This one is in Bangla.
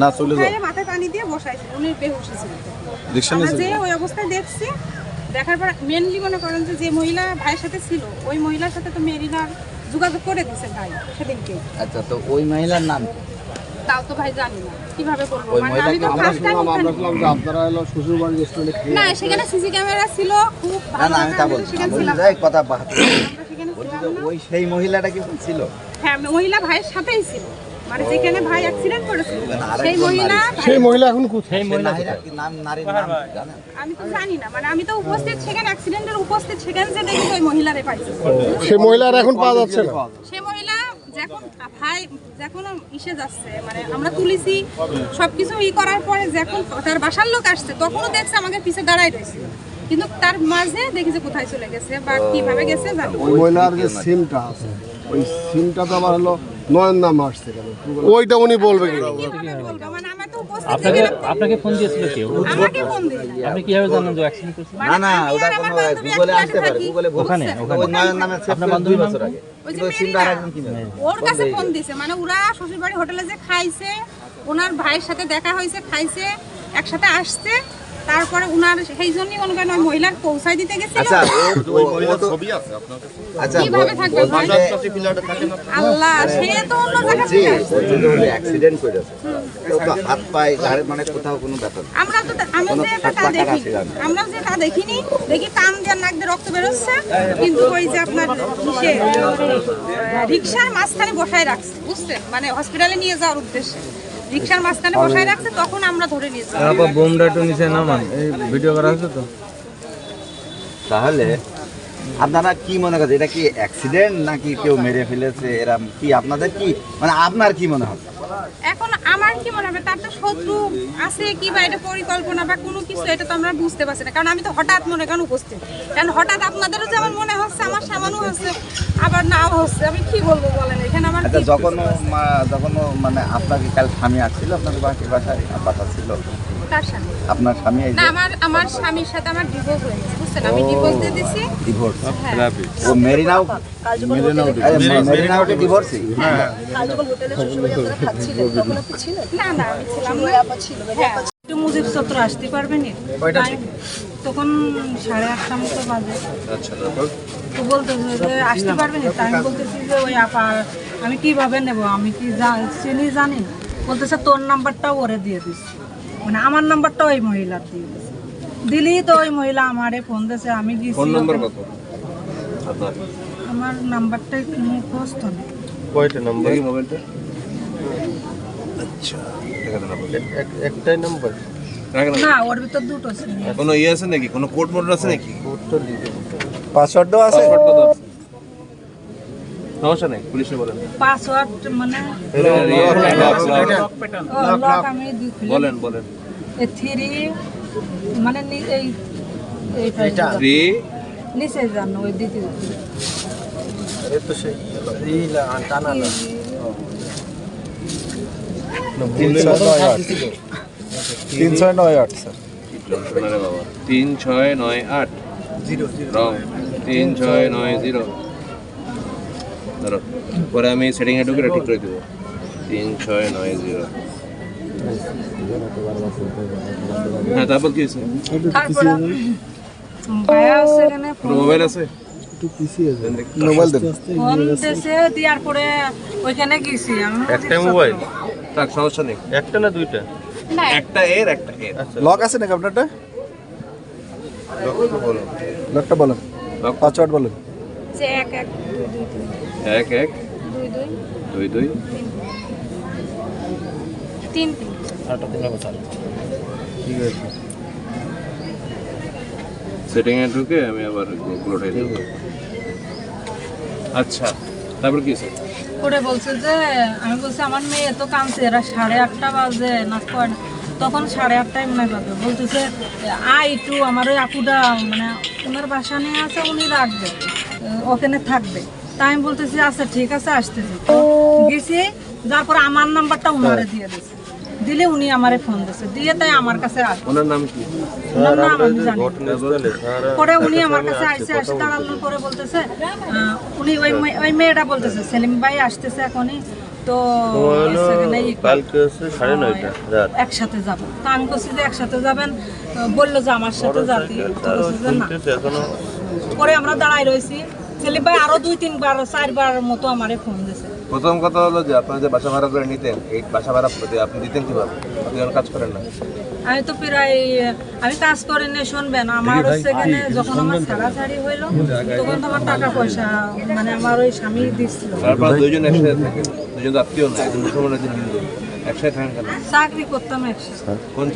না চলে যাও। মাথায় পানি দিয়ে বসাইছে উনি বেহুশ ছিলেন নিয়ে যে ওই অবস্থায় দেখছি দেখার পর মেনলি মনে করেন যে যে মহিলা ভাইয়ের সাথে ছিল ওই মহিলার সাথে তো মেরিনা যোগাযোগ করে দিছে ভাই সেদিনকে। আচ্ছা তো ওই মহিলার নাম? তাও তো ভাই জানি না কীভাবে বলব? ওই মানে আমি তো ফার্স্ট টাইম আমরা শুনলাম যে আপনারা হলো শ্বশুরবাড়ি রেস্টুরেন্টে না সেখানে সিসি ক্যামেরা ছিল খুব ভালো না আমি তা বলছি যাই কথা বাদ। ওই সেই মহিলাটা কি ছিল। হ্যাঁ মহিলা ভাইয়ের সাথেই ছিল। মানে যেখানে ভাই অ্যাক্সিডেন্ট করেছিল সেই মহিলা সেই মহিলা এখন কোথায়? সেই নারীরা নাম নারীর নাম জানেন? আমি তো জানি না মানে আমি তো উপস্থিত সেখানে অ্যাক্সিডেন্টের উপস্থিত সেখানে যে দেখি ওই মহিলারে পাইছি। সেই মহিলার এখন পাওয়া যাচ্ছে না। সে মহিলা যখন ভাই যখন ইসে যাচ্ছে মানে আমরা তুলিছি সবকিছু ই করার পরে যখন তার বাসার লোক আসছে তখনও দেখছে আমাকে পিছে দাঁড়াই রয়েছে। কিন্তু তার মাঝে দেখি যে কোথায় চলে গেছে বা কীভাবে গেছে জানি ওই মহিলার যে সিমটা আছে ওই সিমটা তো আবার হলো নয়ন নাম আসছে কেন ওইটা উনি বলবে কি? আমি কীভাবে বলব? আমার তো উপস্থিত আপনাকে আপনাকে ফোন দিয়েছিল কেউ? আমাকে ফোন দিল আপনি কীভাবে জানলেন যে অ্যাক্সিডেন্ট করছে? না না ওটা কোনো গুগলে আসতে পারে গুগলে ওখানে, ওখানে। নয়ন নামে আপনার করে দুই বান্ধবীর নাম? বছর আগে। ওই যে কিন্তু ওই সিমটা মেরিনা। আরেকজন কিনে ওর কাছে ফোন দিছে মানে ওরা শ্বশুরবাড়ি হোটেলে যে খাইছে ওনার ভাইয়ের সাথে দেখা হয়েছে খাইছে একসাথে আসছে তারপরে উনার সেই জন্যই মনে করেন ওই মহিলার পৌঁছায় দিতে গেছিল। আচ্ছা ও ও- ও ছবি আছে আপনার কাছে? আচ্ছা কীভাবে থাকবে ভাই? যে- আল্লাহ সে তো অন্য জায়গা থেকে। অ্যাক্সিডেন্ট করেছে। তো হাত পায়ে মানে কোথাও কোনো ব্যাপার আমরা তো তা- যে তা আমরা যে তা দেখিনি দেখি কান দিয়ে নাক দিয়ে রক্ত বেরোচ্ছে কিন্তু ওই যে আপনার ইসে রিক্সার মাঝখানে বসায় রাখছে বুঝছেন? মানে হসপিটালে নিয়ে যাওয়ার উদ্দেশ্যে। রিক্সার মাঝখানে বসায় রাখছে তখন আমরা ধরে নিয়েছি তারপর বোমটা একটু নিচে নামান। এই ভিডিও করা আছে তো? তাহলে আপনারা কি মনে করছেন? এটা কি অ্যাক্সিডেন্ট নাকি কেউ মেরে ফেলেছে? এরম কি আপনাদের কি মানে আপনার কি মনে হয়? কি মনে হবে? তার তো শত্রু আছে কি বা এটা পরিকল্পনা বা কোনো কিছু এটা তো আমরা বুঝতে পারছি না। কারণ আমি তো হঠাৎ মনে উপস্থিত। কারণ হঠাৎ আপনাদেরও যেমন মনে হচ্ছে আমার সামানও হচ্ছে আবার নাও হচ্ছে। আমি কি বলব বলেন? এখানে আমার আচ্ছা যখন যখন মানে আপনাকে কাল স্বামী আসছিল আপনাদের বাসায় বাসা ছিল কার সাথে আপনার স্বামী এই না আমার আমার স্বামীর সাথে আমার ডিভোর্স হয়ে গেছে বুঝছেন? আমি ডিভোর্স দিয়ে দিছি। ডিভোর্স হ্যাঁ। ও মেরিনাও মেরিনাও কি ডিভোর্সই না না আমি ছিলাম না। হ্যাঁ। একটু মুজিব চত্র আসতে পারবেন টাইম তখন সাড়ে আটটা মতো বাজে। তো বলতেছে যে আসতে পারবেন তাই আমি বলতেছি যে ওই আপা আমি কীভাবে নেব? আমি কি চিনি জানি? বলতেছে তোর নাম্বারটাও ওরে দিয়ে দিস মানে আমার নাম্বারটা ওই মহিলার দিয়ে দিলেই তো ওই মহিলা আমারে ফোন দিয়েছে আমি গেছি আমার নাম্বারটা মুখস্থ নেই কয়টা নাম্বার মোবাইলটা আচ্ছা একটাই নাম্বার না ওর ভিতর দুটো আছে। কোনো ইয়ে আছে নাকি? কোনো কোড মোড আছে নাকি? কোড তো পাসওয়ার্ডও আছে? সমস্যা নেই পুলিশে বলেন। পাসওয়ার্ড মানে লক আমি দি- খুলে। বলেন বলেন। থ্রি মানে এই থ্রি নিচে যান ওই দ্বিতীয় তিনশো নয় আট। স্যার। তিন ছয় নয় আট। রং। তিন ছয় নয় জিরো। ধরো। পরে আমি সেটিং এ ঢুকে এটা ঠিক করে দেবো। তিন ছয় নয় জিরো হ্যাঁ তারপর কি হয়েছে? মোবাইল আছে মোবাইল দেন। ফোন দিয়েছে দেওয়ার পরে ওইখানে গেছি আমি। মোবাইল থাক সমস্যা নেই। একটা না দুইটা? একটা এর একটা এর। লক আছে নাকি আপনারটা? বলো। লকটা লক। পাসওয়ার্ড বলেন। যে এক এক দুই দুই এক এক দুই দুই। দুই দুই। তিন তিন। ঠিক আছে। সেটিং এ ঢুকে আমি আবার গুগল উঠাই দেবো আচ্ছা তারপর কি হয়েছে করে বলছে যে আমি বলছি আমার মেয়ে তো কাঁদছে এরা সাড়ে আটটা বাজে না কয় না তখন সাড়ে আটটায় মনে হয় বাজে বলতেছে আই একটু আমার ওই আপুটা মানে ওনার বাসা নিয়ে আছে উনি রাখবে ওখানে থাকবে। তাই আমি বলতেছি আচ্ছা ঠিক আছে আসতেছি। গেছি যার পর আমার নাম্বারটা উনারে দিয়ে দিয়েছে দিলে উনি আমারে ফোন দিছে। দিয়ে তাই আমার কাছে ওনার নাম কি? পরে উনি আমার কাছে আসছে আসে দাঁড়ানোর পরে বলতেছে উনি ওই ওই মেয়েটা বলতেছে সেলিম ভাই আসতেছে এখনই। তো কালকে হচ্ছে সাড়ে নয়টা রাত। একসাথে যাব। তা আমি বলছি যে একসাথে যাবেন বলল যে আমার সাথে যাতি পরে আমরা দাঁড়াই রয়েছি ছেলে ভাই আরও দুই তিনবার চারবার মতো আমারে ফোন দিয়েছে প্রথম কথা হলো যে আপনারা যে বাসা ভাড়া করে নিতেন এই বাসা ভাড়া প্রতি আপনি দিতেন কীভাবে? আপনি যখন কাজ করেন না। আমি তো প্রায় আমি কাজ করে নিয়ে শুনবেন আমার হচ্ছে এখানে যখন আমার ছাড়াছাড়ি হইল তখন তো আমার টাকা পয়সা মানে আমার ওই স্বামী দিচ্ছিল তারপর দুইজন একসাথে থাকেন দুজন তো আত্মীয় না একজন মুসলমান একজন হিন্দু। একসাথে থাকেন চাকরি করতাম একসাথে। কোন